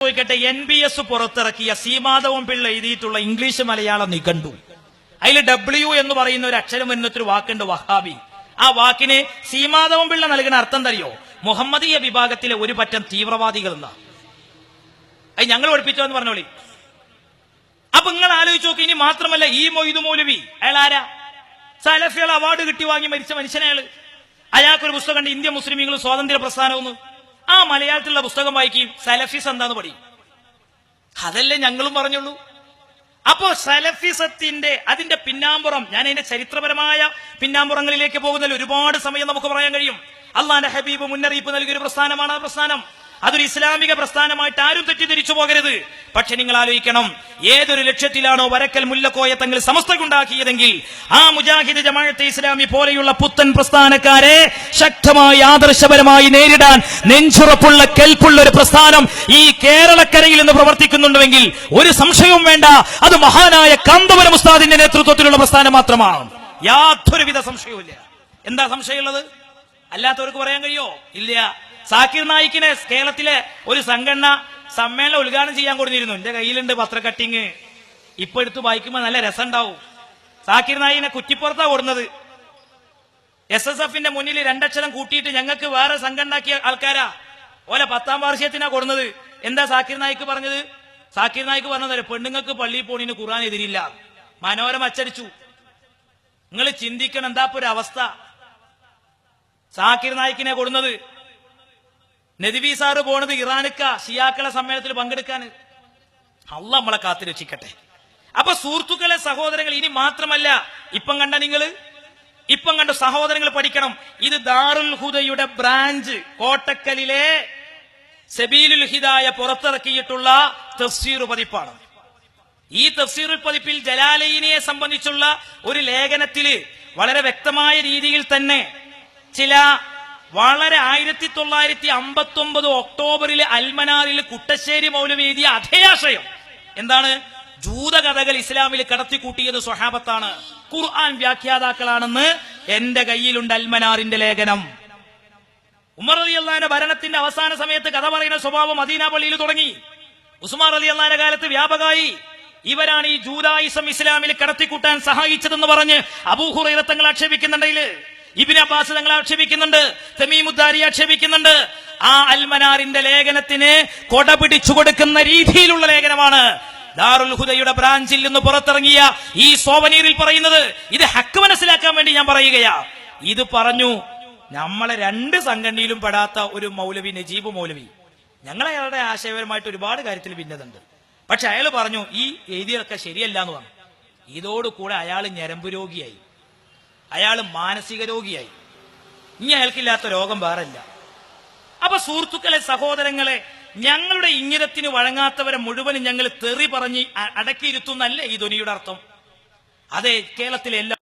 ചോദിക്കട്ടെ N B S പുറത്തിറക്കിയ സീമാധവം പിള്ള എഴുതിയിട്ടുള്ള ഇംഗ്ലീഷ് മലയാളം നിഘണ്ടു അതിൽ ഡബ്ല്യു എന്ന് പറയുന്ന ഒരു അക്ഷരം വരുന്നൊരു വാക്കുണ്ട് വഹാബി. ആ വാക്കിന് സീമാധവം പിള്ള നൽകുന്ന അർത്ഥം തറിയോ മുഹമ്മദീയ വിഭാഗത്തിലെ ഒരു പറ്റം തീവ്രവാദികൾ എന്നാ അത് ഞങ്ങൾ പഠിപ്പിച്ചോ എന്ന് പറഞ്ഞോളി. അപ്പൊ നിങ്ങൾ ആലോചിച്ച് നോക്കി ഇനി മാത്രമല്ല ഈ മൊയ്തു മൗലവി അയാൾ ആരാ? സലഫികൾ അവാർഡ് കിട്ടി വാങ്ങി മരിച്ച മനുഷ്യനയാൾ അയാൾക്കൊരു പുസ്തകം ഇന്ത്യ മുസ്ലിമീങ്ങൾ സ്വാതന്ത്ര്യ പ്രസ്ഥാനമെന്ന് ആ മലയാളത്തിലുള്ള പുസ്തകം വായിക്കുകയും സലഫിസ് എന്താന്ന് പഠിക്കും അതല്ലേ ഞങ്ങളും പറഞ്ഞുള്ളൂ. അപ്പോ സലഫിസത്തിന്റെ അതിന്റെ പിന്നാമ്പുറം ഞാൻ അതിന്റെ ചരിത്രപരമായ പിന്നാമ്പുറങ്ങളിലേക്ക് പോകുന്നതിൽ ഒരുപാട് സമയം നമുക്ക് പറയാൻ കഴിയും. അള്ളാന്റെ ഹബീബ് മുന്നറിയിപ്പ് നൽകിയ ഒരു പ്രസ്ഥാനമാണ് ആ പ്രസ്ഥാനം. അതൊരു ഇസ്ലാമിക പ്രസ്ഥാനമായിട്ട് ആരും തെറ്റിദ്ധരിച്ചു പോകരുത്. പക്ഷെ നിങ്ങൾ ആലോചിക്കണം ഏതൊരു ലക്ഷ്യത്തിലാണോ വരക്കൽ മുല്ലക്കോയ തങ്ങൾ സമസ്തകുണ്ടാക്കിയതെങ്കിൽ ആ മുജാഹിദ് ജമാഅത്തെ ഇസ്ലാമി പോലെയുള്ള പുത്തൻ പ്രസ്ഥാനക്കാരെ ശക്തമായി ആദർശപരമായി നേരിടാൻ നെഞ്ചുറപ്പുള്ള കെൽപ്പുള്ള ഒരു പ്രസ്ഥാനം ഈ കേരളക്കരയിൽ നിന്ന് പ്രവർത്തിക്കുന്നുണ്ടെങ്കിൽ ഒരു സംശയവും വേണ്ട. അത് മഹാനായ കാന്തപുരം ഉസ്താദിന്റെ നേതൃത്വത്തിലുള്ള പ്രസ്ഥാനം മാത്രമാണ്. യാതൊരുവിധ സംശയവുമില്ല. എന്താ സംശയമുള്ളത്? അല്ലാത്തവർക്ക് പറയാൻ കഴിയോ? ഇല്ല. സാക്കിർ നായിക്കിനെ കേരളത്തിലെ ഒരു സംഘടന സമ്മേളനം ഉദ്ഘാടനം ചെയ്യാൻ കൊടുത്തിരുന്നു. എന്റെ കയ്യിലുണ്ട് പത്രക്കട്ടിങ് ഇപ്പൊ എടുത്ത് വായിക്കുമ്പോൾ നല്ല രസം ഉണ്ടാവും സാക്കിർ നായിനെ കുറ്റിപ്പുറത്താ കൊടുന്നത് എസ് എസ് എഫിന്റെ മുന്നിൽ രണ്ടക്ഷരം കൂട്ടിയിട്ട് ഞങ്ങൾക്ക് വേറെ സംഘടനാക്കിയ ആൾക്കാരാ. ഓലെ പത്താം വാർഷികത്തിനാ കൊടുന്നത്. എന്താ സാക്കിർ നായിക്ക് പറഞ്ഞത്? സാക്കിർ നായിക്ക് പറഞ്ഞത് പെണ്ണുങ്ങൾക്ക് പള്ളിയിൽ പോണിന് ഖുർആൻ എതിരില്ല മനോരമ അച്ചടിച്ചു. നിങ്ങൾ ചിന്തിക്കണം എന്താ ഒരു അവസ്ഥ. സാക്കിർ നായിക്കിനെ കൊടുന്നത് നദിവി സാറ് പോണത് ഇറാനിക്ക ഷിയാക്കളെ സമ്മേളനത്തിൽ പങ്കെടുക്കാൻ അല്ല നമ്മളെ കാത്തു രക്ഷിക്കട്ടെ അപ്പൊ സുഹൃത്തുക്കളെ സഹോദരങ്ങൾ ഇനി മാത്രമല്ല ഇപ്പം കണ്ട നിങ്ങൾ? ഇപ്പം കണ്ട സഹോദരങ്ങൾ പഠിക്കണം. ഇത് ദാറുൽ ഹുദയുടെ ബ്രാഞ്ച് കോട്ടക്കലിലെ സബീലുൽ ഹിദായ പുറത്തിറക്കിയിട്ടുള്ള തഫ്സീർ പതിപ്പാണ്. ഈ തഫ്സീർ പതിപ്പിൽ ജലാലയിനെ സംബന്ധിച്ചുള്ള ഒരു ലേഖനത്തിൽ വളരെ വ്യക്തമായ രീതിയിൽ തന്നെ ചില വളരെ ആയിരത്തി തൊള്ളായിരത്തി അമ്പത്തി ഒമ്പത് ഒക്ടോബറിൽ അൽമനാറിൽ കുട്ടശ്ശേരി മൗലവി എഴുതിയ അതേ എന്താണ്? ജൂതകഥകൾ ഇസ്ലാമിൽ കടത്തിക്കൂട്ടിയത് സ്വഹാബത്താണ്. ഖുർആൻ വ്യാഖ്യാതാക്കളാണെന്ന് എന്റെ കയ്യിലുണ്ട് അൽമനാറിന്റെ ലേഖനം. ഉമർ അലി അള്ളാന്റെ ഭരണത്തിന്റെ അവസാന സമയത്ത് കഥ പറയുന്ന സ്വഭാവം മദീന പള്ളിയിൽ തുടങ്ങി. ഉസ്മാർ അലി അള്ളാന്റെ കാലത്ത് വ്യാപകമായി ഇവരാണ് ഈ ജൂതായിസം ഇസ്ലാമിൽ കടത്തിക്കൂട്ടാൻ സഹായിച്ചതെന്ന് പറഞ്ഞ് അബൂഹുറൈറ തങ്ങൾ ആക്ഷേപിക്കുന്നുണ്ടെങ്കിൽ ഇബിൻ അബ്ബാസ് തങ്ങൾ ആക്ഷേപിക്കുന്നുണ്ട് തമീമുദ്ദാരി ആക്ഷേപിക്കുന്നുണ്ട്. ആ അൽമനാറിന്റെ ലേഖനത്തിന് കൊട പിടിച്ചു കൊടുക്കുന്ന രീതിയിലുള്ള ലേഖനമാണ്. ദാറുൽ ഹുദയുടെ ബ്രാഞ്ചിൽ നിന്ന് പുറത്തിറങ്ങിയ ഈ സോവനീറിൽ പറയുന്നത് ഇത് ഹക്ക് മനസ്സിലാക്കാൻ വേണ്ടി ഞാൻ പറയുകയാ. ഇത് പറഞ്ഞു നമ്മളെ രണ്ട് സംഘടനയിലും പെടാത്ത ഒരു മൗലവി നജീബ് മൗലവി. ഞങ്ങൾ അയാളുടെ ആശയപരമായിട്ട് ഒരുപാട് കാര്യത്തിൽ ഭിന്നതുണ്ട് പക്ഷെ അയാൾ പറഞ്ഞു ഈ എഴുതിയൊക്കെ ശരിയല്ല എന്ന് പറഞ്ഞു. ഇതോടുകൂടെ അയാൾ ഞരമ്പ് രോഗിയായി. അയാൾ മാനസിക രോഗിയായി. ഇനി അയാൾക്കില്ലാത്ത രോഗം വേറല്ല അപ്പൊ സുഹൃത്തുക്കളെ സഹോദരങ്ങളെ ഞങ്ങളുടെ ഇംഗിതത്തിന് വഴങ്ങാത്തവരെ മുഴുവനും ഞങ്ങൾ തെറി പറഞ്ഞ് അടക്കിയിരുത്തുന്നല്ലേ ഈ ധ്വനിയുടെ അർത്ഥം? അതെ കേരളത്തിലെ എല്ലാ